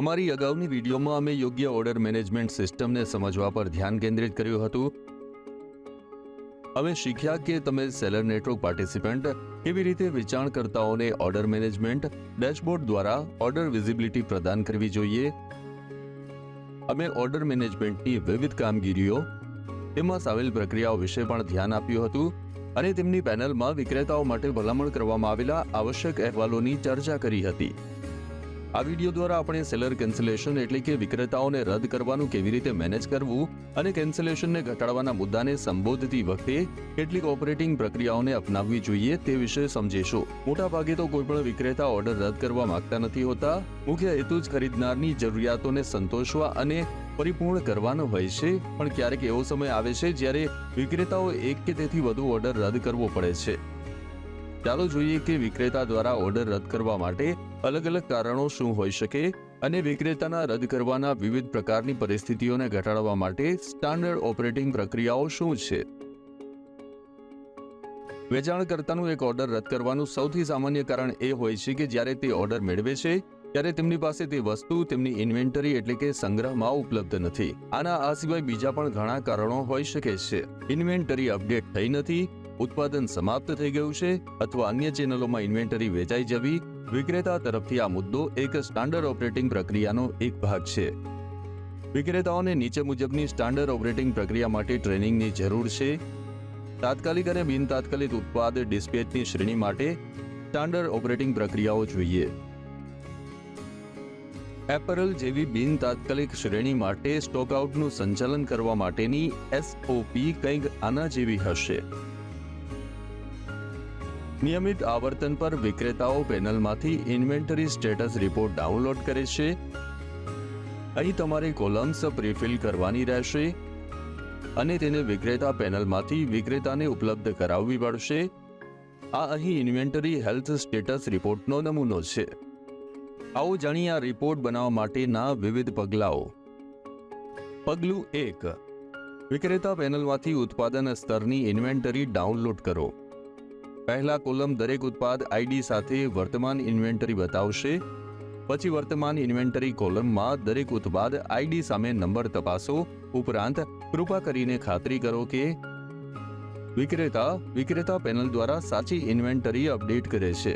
અમારી અગાઉની વિડીયોમાં અમે યોગ્ય ઓર્ડર મેનેજમેન્ટ સિસ્ટમને સમજવા પર ધ્યાન કેન્દ્રિત કર્યું હતું. અમે શીખ્યા કે તમે સેલર નેટવર્ક પાર્ટિસિપન્ટ કેવી રીતે વેચાણકર્તાઓને ઓર્ડર મેનેજમેન્ટ ડેશબોર્ડ દ્વારા ઓર્ડર વિઝિબિલિટી પ્રદાન કરવી જોઈએ. અમે ઓર્ડર મેનેજમેન્ટની વિવિધ કામગીરીઓ તેમાં સામેલ પ્રક્રિયાઓ વિશે પણ ધ્યાન આપ્યું હતું અને તેમની પેનલમાં વિક્રેતાઓ માટે ભલામણ કરવામાં આવેલા આવશ્યક અહેવાલોની ચર્ચા કરી હતી. આ વીડિયો દ્વારા આપણે સેલર કેન્સલેશન એટલે કે વિક્રેતાઓને રદ કરવાનું કેવી રીતે મેનેજ કરવું અને કેન્સલેશનને ઘટાડવાના મુદ્દાને સંબોધતી વખતે કેટલીક ઓપરેટિંગ પ્રક્રિયાઓને અપનાવવી જોઈએ તે વિશે સમજીશું. મોટાભાગે તો કોઈ પણ વિક્રેતા ઓર્ડર રદ કરવા માંગતા નથી હોતા. મુખ્ય હેતુ જ ખરીદનારની જરૂરિયાતોને સંતોષવા અને પરિપૂર્ણ કરવાનો હોય છે. પણ ક્યારેક એવો સમય આવે છે જ્યારે વિક્રેતાઓ એક કે તેથી વધુ ઓર્ડર રદ કરવો પડે છે. ચાલો જોઈએ કે વિક્રેતા દ્વારા ઓર્ડર રદ કરવા માટે અલગ અલગ કારણો શું હોઈ શકે અને વિક્રેતાના રદ કરવાના વિવિધ પ્રકારની પરિસ્થિતિઓને ઘટાડવા માટે સ્ટાન્ડર્ડ ઓપરેટિંગ પ્રક્રિયાઓ શું છે? વેચાણકર્તાનું એક ઓર્ડર રદ કરવાનું સૌથી સામાન્ય કારણ એ હોય છે કે જ્યારે તે ઓર્ડર મેળવે છે, ત્યારે તેમની પાસે તે વસ્તુ, તેમની ઇન્વેન્ટરી એટલે કે સંગ્રહમાં ઉપલબ્ધ નથી. આના આ સિવાય બીજા પણ ઘણા કારણો હોઈ શકે છે. ઇન્વેન્ટરી અપડેટ થઈ નથી, ઉત્પાદન સમાપ્ત થઈ ગયું છે અથવા અન્ય ચેનલોમાં ઇન્વેન્ટરી વેચાઈ જવી વિક્રેતા તરફથી આ મુદ્દો એક સ્ટાન્ડર્ડ ઓપરેટિંગ પ્રક્રિયાનો એક ભાગ છે. વિક્રેતાઓને નીચે મુજબની સ્ટાન્ડર્ડ ઓપરેટિંગ પ્રક્રિયા માટે ટ્રેનિંગની જરૂર છે. તાત્કાલિક અને બિન તાત્કાલિક ઉત્પાદ ડિસ્પેચની શ્રેણી માટે સ્ટાન્ડર્ડ ઓપરેટિંગ પ્રક્રિયાઓ જોઈએ. એપરલ જેવી બિન તાત્કાલિક શ્રેણી માટે સ્ટોકઆઉટનું સંચાલન કરવા માટેની એસઓપી કંઈક આના જેવી હશે. નિયમિત આવર્તન પર વિક્રેતાઓ પેનલમાંથી ઇન્વેન્ટરી સ્ટેટસ રિપોર્ટ ડાઉનલોડ કરે છે. અહીં તમારે કોલમ્સ પ્રિફિલ કરવાની રહેશે અને તેને વિક્રેતા પેનલમાંથી વિક્રેતાને ઉપલબ્ધ કરાવવી પડશે. આ અહીં ઇન્વેન્ટરી હેલ્થ સ્ટેટસ રિપોર્ટનો નમૂનો છે. આવો જાણીએ આ રિપોર્ટ બનાવવા માટેના વિવિધ પગલાઓ. પગલું એક. વિક્રેતા પેનલમાંથી ઉત્પાદન સ્તરની ઇન્વેન્ટરી ડાઉનલોડ કરો. પહેલા કોલમ દરેક ઉત્પાદ આઈડી સાથે વર્તમાન ઇન્વેન્ટરી બતાવશે. પછી વર્તમાન ઇન્વેન્ટરી કોલમમાં દરેક ઉત્પાદ આઈડી સામે નંબર તપાસો. ઉપરાંત, કૃપા કરીને ખાતરી કરો કે વિક્રેતા વિક્રેતા પેનલ દ્વારા સાચી ઇન્વેન્ટરી અપડેટ કરે છે.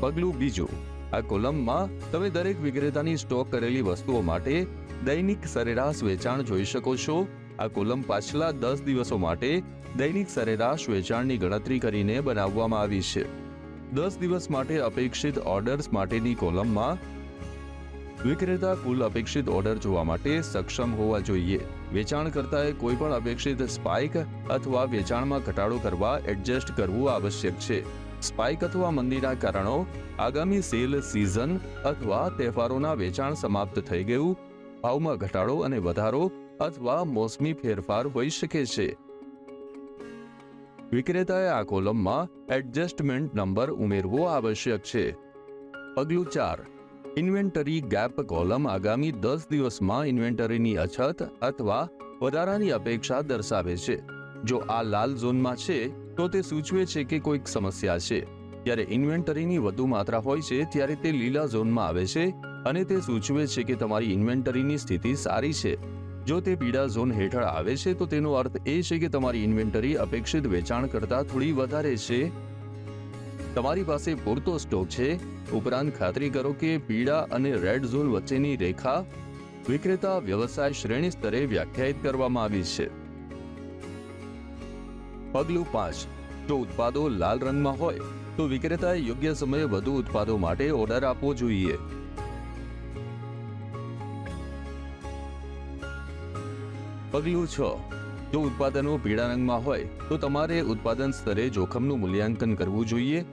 પગલું બીજું, આ કોલમમાં તમે દરેક વિક્રેતાની સ્ટોક કરેલી વસ્તુઓ માટે દૈનિક સરેરાશ વેચાણ જોઈ શકો છો. આ કોલમ પાછલા દસ દિવસો માટે દૈનિક સરેરાશ વેચાણની ગણતરી કરીને બનાવવામાં આવી છે. દસ દિવસ માટે અપેક્ષિત ઓર્ડર્સ માટેની કોલમમાં વિક્રેતા કુલ અપેક્ષિત ઓર્ડર જોવા માટે સક્ષમ હોવા જોઈએ. વેચાણકર્તાએ કોઈ પણ અપેક્ષિત સ્પાઇક અથવા વેચાણમાં ઘટાડો કરવા એડજસ્ટ કરવું આવશ્યક છે. સ્પાઇક અથવા મંદીના કારણો, આગામી સેલ સિઝન અથવા તહેવારોના વેચાણ સમાપ્ત થઈ ગયું, ભાવમાં ઘટાડો અને વધારો અથવા મોસમી ફેરફાર હોઈ શકે છે. વિક્રેતાએ આ કોલમમાં એડજસ્ટમેન્ટ નંબર ઉમેરવો આવશ્યક છે. પગલું ચાર. ઇન્વેન્ટરી ગેપ કોલમ આગામી દસ દિવસમાં ઇન્વેન્ટરીની અછત અથવા વધારાની અપેક્ષા દર્શાવે છે. જો આ લાલ ઝોનમાં છે, તો તે સૂચવે છે કે કોઈક સમસ્યા છે. જ્યારે ઇન્વેન્ટરીની વધુ માત્રા હોય છે, ત્યારે તે લીલા ઝોનમાં આવે છે અને તે સૂચવે છે કે તમારી ઇન્વેન્ટરીની સ્થિતિ સારી છે. જો તે પીડા ઝોન હેઠળ આવે છે, તો તેનો અર્થ એ છે કે તમારી ઇન્વેન્ટરી અપેક્ષિત વેચાણ કરતાં થોડી વધારે છે. તમારી પાસે પૂરતો સ્ટોક છે. ઉપરાંત ખાતરી કરો કે પીળા અને રેડ ઝોન વચ્ચેની રેખા વિક્રેતા વ્યવસાય શ્રેણી સ્તરે વ્યાખ્યાયિત કરવામાં આવી છે. પગલું પાંચ. જો ઉત્પાદો લાલ રંગમાં હોય, તો વિક્રેતાએ યોગ્ય સમયે વધુ ઉત્પાદો માટે ઓર્ડર આપવો જોઈએ. પગલું છ. જો ઉત્પાદનો પીળા રંગમાં હોય, તો તમારે ઉત્પાદન સ્તરે જોખમનું મૂલ્યાંકન કરવું જોઈએ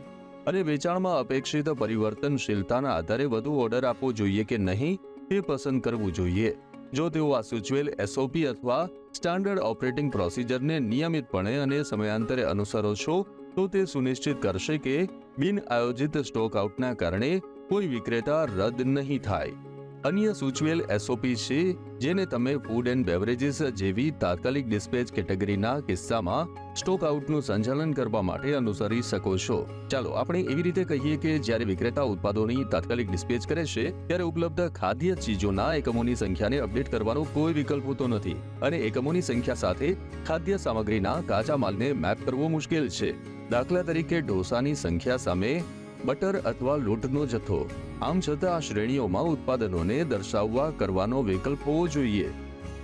અને વેચાણમાં અપેક્ષિત પરિવર્તનશીલતાના આધારે વધુ ઓર્ડર આપવો જોઈએ કે નહીં તે પસંદ કરવું જોઈએ. જો તેઓ આ સૂચવેલ એસઓપી અથવા સ્ટાન્ડર્ડ ઓપરેટિંગ પ્રોસિજરને નિયમિતપણે અને સમયાંતરે અનુસરો છો, તો તે સુનિશ્ચિત કરશે કે બિન આયોજિત સ્ટોક આઉટના કારણે કોઈ વિક્રેતા રદ નહીં થાય. અન્ય સૂચવેલ એસઓપી છે, જેને તમે ફૂડ એન્ડ બેવરેજીસ જેવી તાત્કાલિક ડિસ્પેચ કેટેગરીના કિસ્સામાં સ્ટોક આઉટનું સંચાલન કરવા માટે અનુસરી શકો છો. ચાલો, આપણે એવી રીતે કહીએ કે જ્યારે વિક્રેતા ઉત્પાદનોની તાત્કાલિક ડિસ્પેચ કરે છે, ત્યારે ઉપલબ્ધ ખાદ્ય ચીજોના એકમોની સંખ્યાને અપડેટ કરવાનો કોઈ વિકલ્પ હોતો નથી અને એકમોની સંખ્યા સાથે ખાદ્ય સામગ્રીના કાચા માલને મેપ કરવો મુશ્કેલ છે. દાખલા તરીકે ઢોસાની સંખ્યા સામે બટર અથવા લોટનો જથ્થો. આમ છતાં આ શ્રેણીઓમાં ઉત્પાદનોને દર્શાવવા કરવાનો વિકલ્પ હોવો જોઈએ.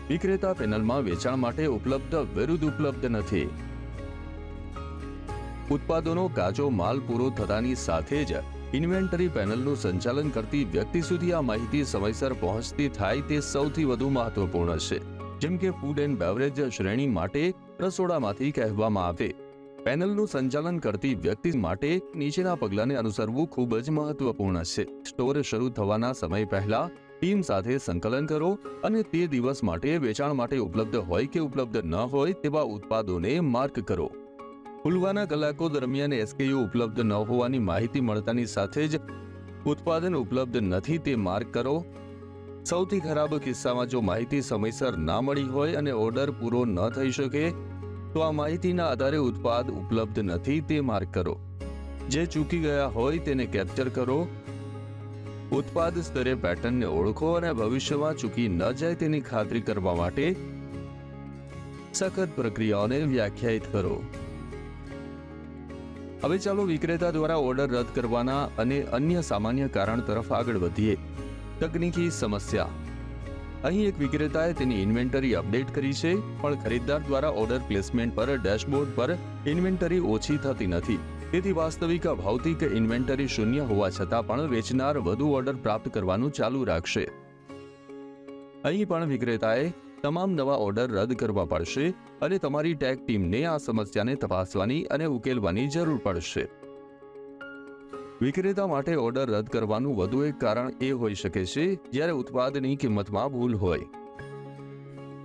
વિક્રેતા પેનલમાં વેચાણ માટે ઉપલબ્ધ વિરુદ્ધ ઉપલબ્ધ નથી. ઉત્પાદનો કાચો માલ પૂરો થતાની સાથે જ ઇન્વેન્ટરી પેનલનું સંચાલન કરતી વ્યક્તિ સુધી આ માહિતી સમયસર પહોંચતી થાય તે સૌથી વધુ મહત્વપૂર્ણ છે. જેમ કે ફૂડ એન્ડ બેવરેજ શ્રેણી માટે રસોડામાંથી કહેવામાં આવે. પેનલનું સંચાલન કરતી વ્યક્તિ માટે નીચેના પગલાંને અનુસરવું ખૂબ જ મહત્વપૂર્ણ છે. સ્ટોર શરૂ થવાના સમય પહેલા ટીમ સાથે સંકલન કરો અને તે દિવસ માટે વેચાણ માટે ઉપલબ્ધ હોય કે ઉપલબ્ધ ન હોય તેવા ઉત્પાદોને માર્ક કરો. ખુલવાના કલાકો દરમિયાન એસકેયુ ઉપલબ્ધ ન હોવાની માહિતી મળતાની સાથે જ ઉત્પાદન ઉપલબ્ધ નથી તે માર્ક કરો. સૌથી ખરાબ કિસ્સામાં જો માહિતી સમયસર ના મળી હોય અને ઓર્ડર પૂરો ન થઈ શકે તો આ માહિતીના આધારે ઉત્પાદ ઉપલબ્ધ નથી તે માર્ક કરો. જે ચૂકી ગયા હોય તેને કેપ્ચર કરો. ઉત્પાદ સ્તરે પેટર્નને ઓળખો અને ભવિષ્યમાં ચૂકી ન જાય તેની ખાતરી કરવા માટે સખત પ્રક્રિયાઓને વ્યાખ્યાયિત કરો. હવે ચાલો વિક્રેતા દ્વારા ઓર્ડર રદ કરવાના અને અન્ય સામાન્ય કારણ તરફ આગળ વધીએ. તકનીકી સમસ્યા. અહીં એક વિક્રેતાએ તેની ઇન્વેન્ટરી અપડેટ કરી છે, પણ ખરીદદાર દ્વારા ઓર્ડર પ્લેસમેન્ટ પર ડેશબોર્ડ પર ઇન્વેન્ટરી ઓછી થતી નથી. તેથી વાસ્તવિક ભૌતિક ઇન્વેન્ટરી શૂન્ય હોવા છતાં પણ વેચનાર વધુ ઓર્ડર પ્રાપ્ત કરવાનું ચાલુ રાખશે. અહીં પણ વિક્રેતાએ તમામ નવા ઓર્ડર રદ કરવા પડશે અને તમારી ટેક ટીમને આ સમસ્યાને તપાસવાની અને ઉકેલવાની જરૂર પડશે. વિક્રેતા માટે ઓર્ડર રદ કરવાનું વધુ એક કારણ એ હોઈ શકે છે, જ્યારે ઉત્પાદની કિંમતમાં ભૂલ હોય.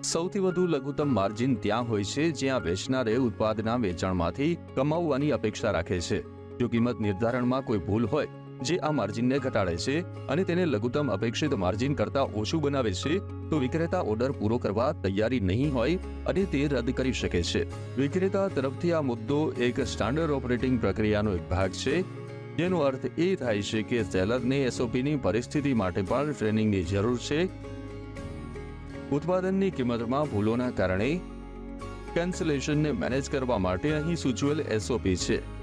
સૌથી વધુ લઘુત્તમ માર્જિન ત્યાં હોય છે, જ્યાં વેચનારે ઉત્પાદના વેચાણમાંથી કમાવવાની અપેક્ષા રાખે છે. જો કિંમત નિર્ધારણમાં કોઈ ભૂલ હોય, જે આ માર્જિનને ઘટાડે છે અને તેને લઘુત્તમ અપેક્ષિત માર્જિન કરતાં ઓછું બનાવે છે, તો વિક્રેતા ઓર્ડર પૂરો કરવા તૈયારી નહીં હોય અને તે રદ કરી શકે છે. વિક્રેતા તરફથી આ મુદ્દો એક સ્ટાન્ડર્ડ ઓપરેટિંગ પ્રક્રિયાનો એક ભાગ છે જેનો અર્થ એ થાય છે કે સેલરને એસઓપીની પરિસ્થિતિ માટે પણ ટ્રેનિંગની જરૂર છે. ઉત્પાદનની કિંમતમાં ભૂલોના કારણે કેન્સલેશનને મેનેજ કરવા માટે અહીં સૂચવેલ એસઓપી છે.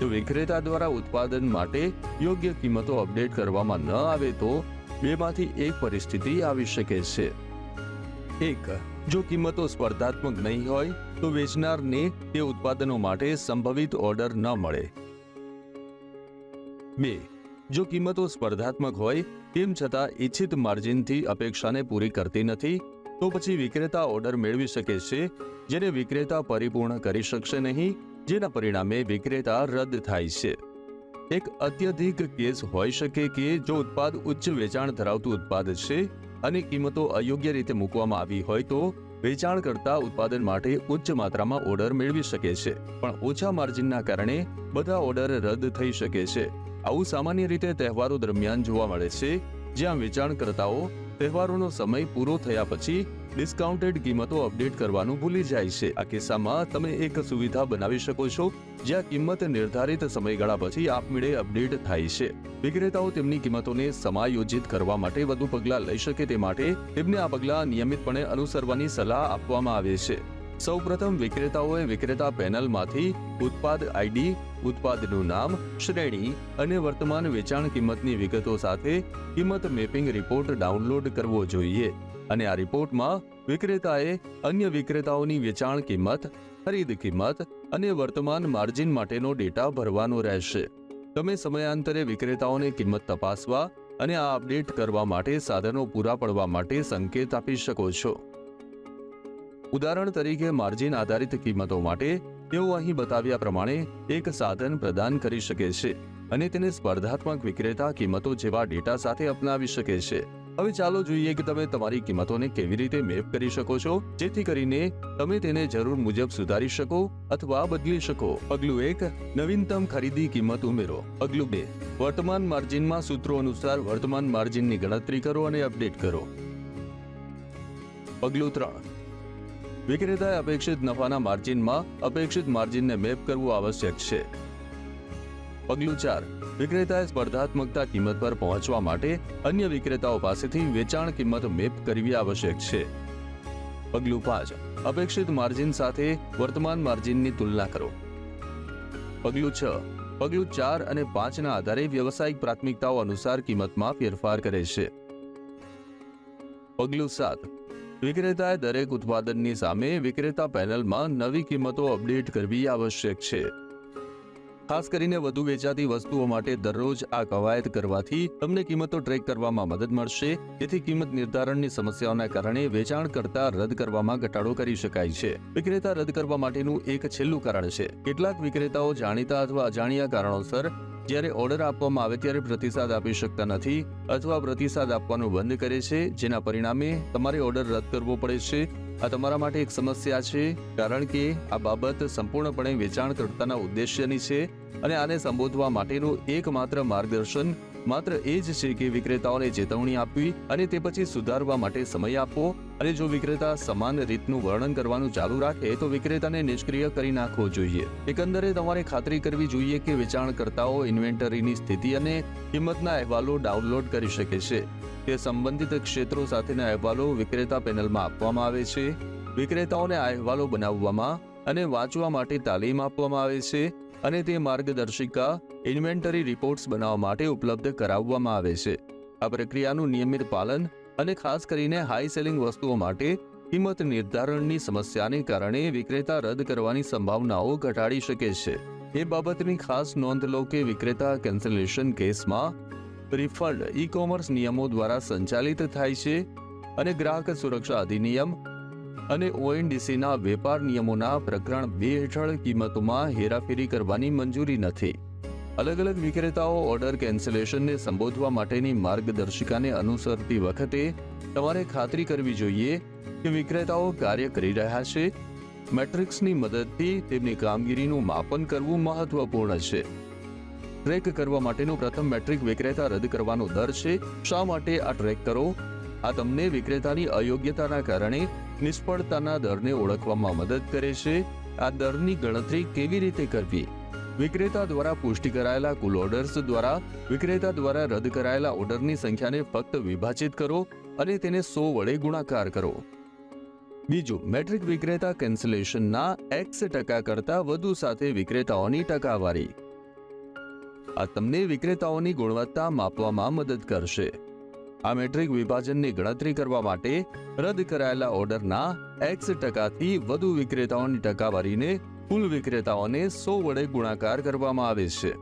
જો વિક્રેતા દ્વારા ઉત્પાદન માટે યોગ્ય કિંમતો અપડેટ કરવામાં ન આવે તો બેમાંથી એક પરિસ્થિતિ આવી શકે છે. એક, જો કિંમતો સ્પર્ધાત્મક નહીં હોય તો વેચનારને તે ઉત્પાદનો માટે સંભવિત ઓર્ડર ન મળે. બે જો કિંમતો સ્પર્ધાત્મક હોય, તેમ છતાં ઇચ્છિત માર્જિનથી અપેક્ષાને પૂરી કરતી નથી, તો પછી વિક્રેતા ઓર્ડર મેળવી શકે છે, જેને વિક્રેતા પરિપૂર્ણ કરી શકશે નહીં, જેના પરિણામે વિક્રેતા રદ થાય છે. એક અત્યધિક કેસ હોઈ શકે કે જો ઉત્પાદ ઉચ્ચ વેચાણ ધરાવતું ઉત્પાદ છે અને કિંમતો અયોગ્ય રીતે મૂકવામાં આવી હોય તો વેચાણ કરતા ઉત્પાદન માટે ઉચ્ચ માત્રામાં ઓર્ડર મેળવી શકે છે, પણ ઓછા માર્જિનના કારણે બધા ઓર્ડર રદ થઈ શકે છે. આવું સામાન્ય રીતે તહેવારો દરમિયાન જોવા મળે છે, જ્યાં વેચાણકર્તાઓ તહેવારોનો સમય પૂરો થયા પછી ડિસ્કાઉન્ટેડ કિંમતો અપડેટ કરવાનું ભૂલી જાય છે. આ કિસ્સામાં તમે એક સુવિધા બનાવી શકો છો, જ્યાં કિંમત નિર્ધારિત સમયગાળા પછી આપમેળે અપડેટ થાય છે. વિક્રેતાઓ તેમની કિંમતોને સમાયોજિત કરવા માટે વધુ પગલાં લઈ શકે તે માટે તેમને આ પગલાં નિયમિતપણે અનુસરવાની સલાહ આપવામાં આવે છે. સૌપ્રથમ વિક્રેતાઓએ વિક્રેતા પેનલમાંથી ઉત્પાદ આઈડી, ઉત્પાદનું નામ, શ્રેણી અને વર્તમાન વેચાણ કિંમતની વિગતો સાથે કિંમત મેપિંગ રિપોર્ટ ડાઉનલોડ કરવો જોઈએ. અને આ રિપોર્ટમાં વિક્રેતાએ અન્ય વિક્રેતાઓની વેચાણ કિંમત, ખરીદ કિંમત અને વર્તમાન માર્જિન માટેનો ડેટા ભરવાનો રહેશે. તમે સમયાંતરે વિક્રેતાઓને કિંમત તપાસવા અને આ અપડેટ કરવા માટે સાધનો પૂરા પાડવા માટે સંકેત આપી શકો છો. ઉદાહરણ તરીકે માર્જિન આધારિત કિંમતો માટે તેઓ અહીં બતાવ્યા પ્રમાણે એક સાધન પ્રદાન કરી શકે છે અને તેને સ્પર્ધાત્મક વિક્રેતા કિંમતો જેવા ડેટા સાથે અપનાવી શકે છે. હવે ચાલો જોઈએ કે તમે તમારી કિંમતોને કેવી રીતે મેપ કરી શકો છો, જેથી કરીને તમે તેને જરૂર મુજબ સુધારી શકો અથવા બદલી શકો. પગલું એક, નવીનતમ ખરીદી કિંમત ઉમેરો. પગલું બે, વર્તમાન માર્જિનમાં સૂત્રો અનુસાર વર્તમાન માર્જિનની ગણતરી કરો અને અપડેટ કરો. પગલું ત્રણ વિક્રેતાએ અપેક્ષિત નફાના માર્જિનમાં અપેક્ષિત માર્જિનને મેપ કરવું આવશ્યક છે. પગલું ચાર. વિક્રેતાએ સ્પર્ધાત્મકતા કિંમત પર પહોંચવા માટે અન્ય વિક્રેતાઓ પાસેથી વેચાણ કિંમત મેપ કરવી આવશ્યક છે. પગલું પાંચ. અપેક્ષિત માર્જિન સાથે વર્તમાન માર્જિનની તુલના કરો. પગલું છ. પગલું ચાર અને પાંચના આધારે વ્યવસાયિક પ્રાથમિકતાઓ અનુસાર કિંમતમાં ફેરફાર કરે છે. પગલું સાત. વિક્રેતાએ દરેક ઉત્પાદનની સામે વિક્રેતા પેનલમાં નવી કિંમતો અપડેટ કરવી આવશ્યક છે. ખાસ કરીને વધુ વેચાતી વસ્તુઓ માટે દરરોજ આ કવાયત કરવાથી તમને કિંમતો ટ્રેક કરવામાં મદદ મળશે. જેથી કિંમત નિર્ધારણની સમસ્યાઓના કારણે વેચાણ કરતા રદ કરવામાં ઘટાડો કરી શકાય છે. વિક્રેતા રદ કરવા માટેનું એક છેલ્લું કારણ છે. કેટલાક વિક્રેતાઓ જાણીતા અથવા અજાણ્યા કારણોસર જ્યારે ઓર્ડર આપવામાં આવે ત્યારે પ્રતિસાદ આપી શકતા નથી અથવા પ્રતિસાદ આપવાનું બંધ કરે છે, જેના પરિણામે તમારે ઓર્ડર રદ કરવો પડે છે. આ તમારા માટે એક સમસ્યા છે, કારણ કે આ બાબત સંપૂર્ણપણે વેચાણકર્તાના ઉદ્દેશ્યની છે અને આને સંબોધવા માટેનું એકમાત્ર માર્ગદર્શન માત્ર એ જ છે કે વિક્રેતાઓને ચેતવણી આપવી અને તે પછી સુધારવા માટે સમય આપવો અને જો વિક્રેતા સમાન રીતનું વર્ણન કરવાનું ચાલુ રાખે તો વિક્રેતાને નિષ્ક્રિય કરી નાખવો જોઈએ. એકંદરે તમારે ખાતરી કરવી જોઈએ કે વેચાણકર્તાઓ ઇન્વેન્ટરીની સ્થિતિ અને કિંમતના અહેવાલો ડાઉનલોડ કરી શકે છે. તે સંબંધિત ક્ષેત્રો સાથેના અહેવાલો વિક્રેતા પેનલમાં આપવામાં આવે છે. વિક્રેતાઓને આ અહેવાલો બનાવવામાં અને વાંચવા માટે તાલીમ આપવામાં આવે છે. અને તે માર્ગદર્શિકા, ઇન્વેન્ટરી રિપોર્ટ્સ બનાવવા માટે ઉપલબ્ધ કરાવવામાં આવે છે. આ પ્રક્રિયાનું નિયમિત પાલન અને ખાસ કરીને હાઈ સેલિંગ વસ્તુઓ માટે કિંમત નિર્ધારણની સમસ્યાને કારણે વિક્રેતા રદ કરવાની સંભાવનાઓ ઘટાડી શકે છે. એ બાબતની ખાસ નોંધ લો કે વિક્રેતા કેન્સલેશન કેસમાં રિફંડ ઈ કોમર્સ નિયમો દ્વારા સંચાલિત થાય છે અને ગ્રાહક સુરક્ષા અધિનિયમ અને ઓએનડીસીના વેપાર નિયમોના પ્રકરણ બે હેઠળ કિંમતોમાં હેરાફેરી કરવાની મંજૂરી નથી. અલગ અલગ વિક્રેતાઓ ઓર્ડર કેન્સલેશનને સંબોધવા માટેની માર્ગદર્શિકાને અનુસરતી વખતે તમારે ખાતરી કરવી જોઈએ કે વિક્રેતાઓ કાર્ય કરી રહ્યા છે. મેટ્રિક્સની મદદથી તેમની કામગીરીનું માપન કરવું મહત્વપૂર્ણ છે. ટ્રેક કરવા માટેનું પ્રથમ મેટ્રિક વિક્રેતા રદ કરવાનો દર છે. શા માટે આ ટ્રેક કરો? આ તમને વિક્રેતાની અયોગ્યતાના કારણે નિષ્ફળતાના દરને ઓળખવામાં મદદ કરે છે. આ દરની ગણતરી કેવી રીતે કરવી? વિક્રેતા દ્વારા પુષ્ટિ કરાયેલા કુલ ઓર્ડર્સ દ્વારા વિક્રેતા દ્વારા રદ કરાયેલા ઓર્ડરની સંખ્યાને ફક્ત વિભાજિત કરો અને તેને સો વડે ગુણાકાર કરો. બીજું, મેટ્રિક વિક્રેતા કેન્સલેશનના એક્સ ટકા કરતાં વધુ સાથે વિક્રેતાઓની ટકાવારી. આ તમને વિક્રેતાઓની ગુણવત્તા માપવામાં મદદ કરશે. આ મેટ્રિક વિભાજનની ગણતરી કરવા માટે રદ કરાયેલા ઓર્ડરના એક્સ ટકાથી વધુ વિક્રેતાઓની ટકાવારીને કુલ વિક્રેતાઓને સો વડે ગુણાકાર કરવામાં આવે છે.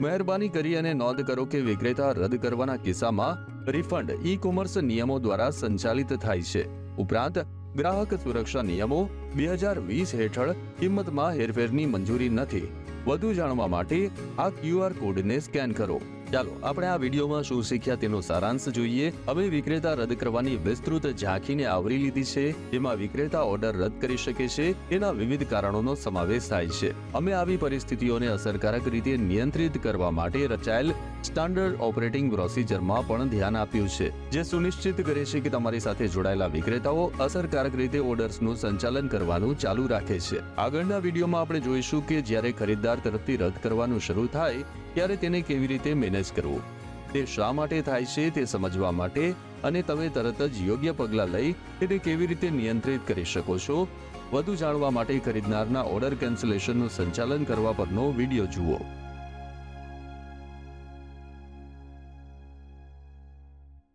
મહેરબાની કરી અને નોંધ કરો કે વિક્રેતા રદ કરવાના કિસ્સામાં રિફંડ ઈ કોમર્સ નિયમો દ્વારા સંચાલિત થાય છે. ઉપરાંત, ગ્રાહક સુરક્ષા નિયમો બે હજાર વીસ હેઠળ કિંમતમાં હેરફેરની મંજૂરી નથી. વધુ જાણવા માટે આ ક્યુઆર કોડને સ્કેન કરો. ચાલો, આપણે આ વિડીયોમાં શું શીખ્યા તેનો સારાંશ જોઈએ. હવે વિક્રેતા રદ કરવાની વિસ્તૃત ઝાંખીને આવરી લીધી છે, જેમાં વિક્રેતા ઓર્ડર રદ કરી શકે છે, તેના વિવિધ કારણોનો સમાવેશ થાય છે. અમે આવી પરિસ્થિતિઓને અસરકારક રીતે નિયંત્રિત કરવા માટે રચાયેલ સ્ટાન્ડર્ડ ઓપરેટિંગ પ્રોસિજરમાં પણ ધ્યાન આપ્યું છે, જે સુનિશ્ચિત કરે છે કે તમારી સાથે જોડાયેલા વિક્રેતાઓ અસરકારક રીતે ઓર્ડર્સનું સંચાલન કરવાનું ચાલુ રાખે છે. આગળના વિડીયોમાં આપણે જોઈશું કે જ્યારે ખરીદદાર તરફથી રદ કરવાનું શરૂ થાય ત્યારે તેને કેવી રીતે મેનેજ કરવું? તે શા માટે થાય છે તે સમજવા માટે અને તમે તરત જ યોગ્ય પગલાં લઈ તેને કેવી રીતે નિયંત્રિત કરી શકો છો? વધુ જાણવા માટે ખરીદનારના ઓર્ડર કેન્સલેશનનું સંચાલન કરવા પરનો વીડિયો જુઓ.